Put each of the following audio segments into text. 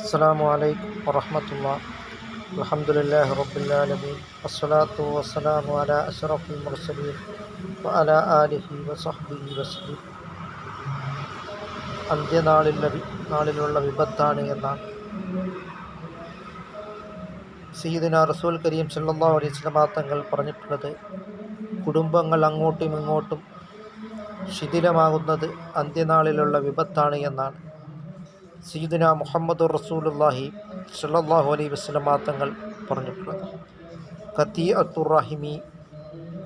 അസ്സാം വലൈക്കും വറഹമത്തുള്ള അലഹമുല്ലാ റബുല്ലാലമീൻ അസ്സലാത്തു വസ്സലാമു അല അഷറഫുൽ മുർസലീൻ വഅല ആലിഹി വസഹബിഹി വസ്ലീം അന്ത്യനാളിൽ നാളിലുള്ള വിപത്താണ് എന്നാണ്. സീദിന റസൂൽ കരീം സല്ലാ അലൈഹി തങ്ങൾ പറഞ്ഞിട്ടുള്ളത്. കുടുംബങ്ങൾ അങ്ങോട്ടും ഇങ്ങോട്ടും ശിഥിലമാകുന്നത് അന്ത്യനാളിലുള്ള വിപത്താണ് എന്നാണ്. സീദിന മുഹമ്മദ് റസൂലുല്ലാഹി സല്ലാഹു അലൈഹി വസല്ലമ തങ്ങൾ പറഞ്ഞിട്ടുള്ളത്. കത്തി അത്തുറാഹിമി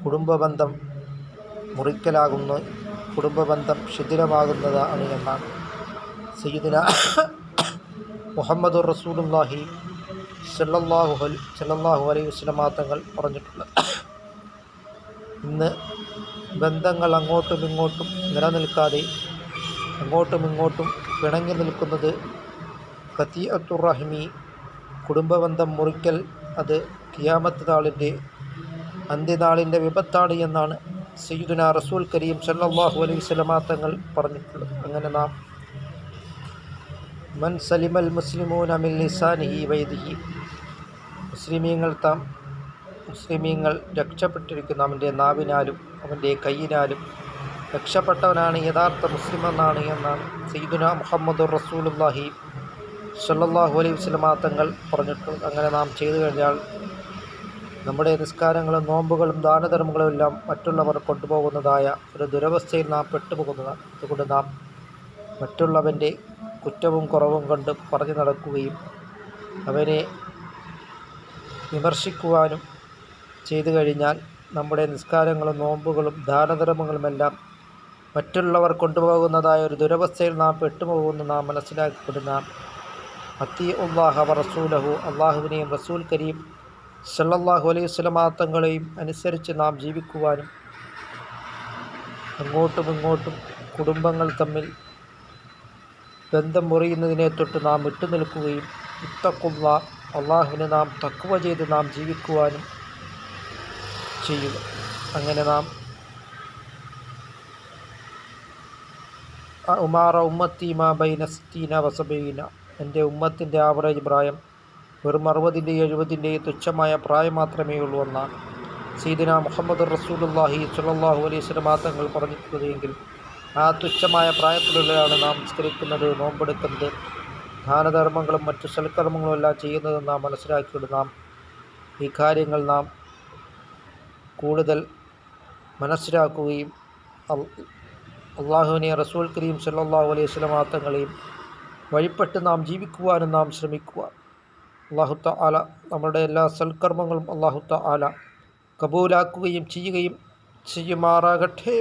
കുടുംബബന്ധം മുറിക്കലാകുന്നു കുടുംബബന്ധം ശിഥിലമാകുന്നതാണ് എന്നാണ് സയ്യിദിന മുഹമ്മദ് റസൂലുല്ലാഹി സല്ലാഹു അൽ സല്ലാഹു അലൈഹി വസല്ലമ തങ്ങൾ പറഞ്ഞിട്ടുള്ളത്. ഇന്ന് ബന്ധങ്ങൾ അങ്ങോട്ടും ഇങ്ങോട്ടും നിലനിൽക്കാതെ അങ്ങോട്ടും ഇങ്ങോട്ടും പിണങ്ങി നിൽക്കുന്നത് കത്തി അത്തുറഹിമി കുടുംബബന്ധം മുറിക്കൽ അത് കിയാമത്ത് നാളിന്റെ അന്ത്യനാളിന്റെ വിപത്താണ് എന്നാണ് സയ്യിദുന റസൂൽ കരീം സല്ലാഹു അലൈഹി വസല്ലമ തങ്ങൾ പറഞ്ഞിട്ടുള്ളത്. അങ്ങനെ നാം മൻ സലിമൽ മുസ്ലിമൂന മിൻ ലിസാനിഹി വൈദിഹി. മുസ്ലിമീങ്ങൾ താം മുസ്ലിമീങ്ങൾ രക്ഷപ്പെട്ടിരിക്കുന്ന അവന്റെ നാവിനാലും അവന്റെ കയ്യിനാലും രക്ഷപ്പെട്ടവനാണ് യഥാർത്ഥ മുസ്ലിം എന്നാണ് എന്നാണ് സയ്യിദുന മുഹമ്മദ് റസൂലുല്ലാഹി സല്ലാഹു അലൈഹി വസല്ലമ തങ്ങൾ പറഞ്ഞിട്ടുണ്ട്. അങ്ങനെ നാം ചെയ്തു കഴിഞ്ഞാൽ നമ്മുടെ നിസ്കാരങ്ങളും നോമ്പുകളും ദാനധർമ്മങ്ങളും എല്ലാം മറ്റുള്ളവർ കൊണ്ടുപോകുന്നതായ ഒരു ദുരവസ്ഥയിൽ നാം പെട്ടുപോകുന്നതാണ്. അതുകൊണ്ട് നാം മറ്റുള്ളവന്റെ കുറ്റവും കുറവും കണ്ട് പറഞ്ഞു നടക്കുകയും അവനെ വിമർശിക്കുവാനും ചെയ്തു കഴിഞ്ഞാൽ നമ്മുടെ നിസ്കാരങ്ങളും നോമ്പുകളും ദാനധർമ്മങ്ങളുമെല്ലാം മറ്റുള്ളവർ കൊണ്ടുപോകുന്നതായ ഒരു ദുരവസ്ഥയിൽ നാം പെട്ടുപോകുമെന്ന് നാം മനസ്സിലാക്കപ്പെടുന്ന അത്തി ഉള്ളാഹ റസൂലഹു അള്ളാഹുവിനെയും റസൂൽ കരീം സല്ലാഹു അലൈഹി വസല്ലമ തങ്ങളെയും അനുസരിച്ച് നാം ജീവിക്കുവാനും അങ്ങോട്ടും ഇങ്ങോട്ടും കുടുംബങ്ങൾ തമ്മിൽ ബന്ധം മുറിയുന്നതിനെ തൊട്ട് നാം വിട്ടുനിൽക്കുകയും ഇത്തക്കുള്ള അള്ളാഹുവിനെ നാം തക്കുവ ചെയ്ത് നാം ജീവിക്കുവാനും ചെയ്യുക. അങ്ങനെ നാം ഉമാറ ഉമ്മത്തി മാ ബൈന സിത്തീന വസബീന. എന്റെ ഉമ്മത്തിന്റെ ആവറേജ് പ്രായം വെറും അറുപതിന്റെയും എഴുപതിന്റെയും തുച്ഛമായ പ്രായം മാത്രമേ ഉള്ളൂ എന്നാണ് സീദിന മുഹമ്മദ് റസൂലുല്ലാഹി സുലല്ലാഹു അലൈഹി സ്വലമാ തങ്ങൾ പറഞ്ഞിട്ടുള്ളത് എങ്കിൽ ആ തുച്ഛമായ പ്രായത്തിലുള്ളതാണ് നാം സ്കരിക്കുന്നത് നോമ്പെടുക്കുന്നത് ദാനധർമ്മങ്ങളും മറ്റു സൽക്കർമ്മങ്ങളും എല്ലാം ചെയ്യുന്നതെന്ന് നാം മനസ്സിലാക്കിയിട്ട് നാം ഈ കാര്യങ്ങൾ നാം കൂടുതൽ മനസ്സിലാക്കുകയും അള്ളാഹുവിനെ റസൂൽ കരീം സല്ലാഹു അലൈഹി സ്വലമാ തങ്ങളെയും വഴിപ്പെട്ട് നാം ജീവിക്കുവാനും നാം ശ്രമിക്കുക അള്ളാഹുത്ത ആല നമ്മുടെ എല്ലാ സൽക്കർമ്മങ്ങളും അള്ളാഹുത്ത ആല കബൂലാക്കുകയും ചെയ്യുകയും ചെയ്യുമാറാകട്ടെ.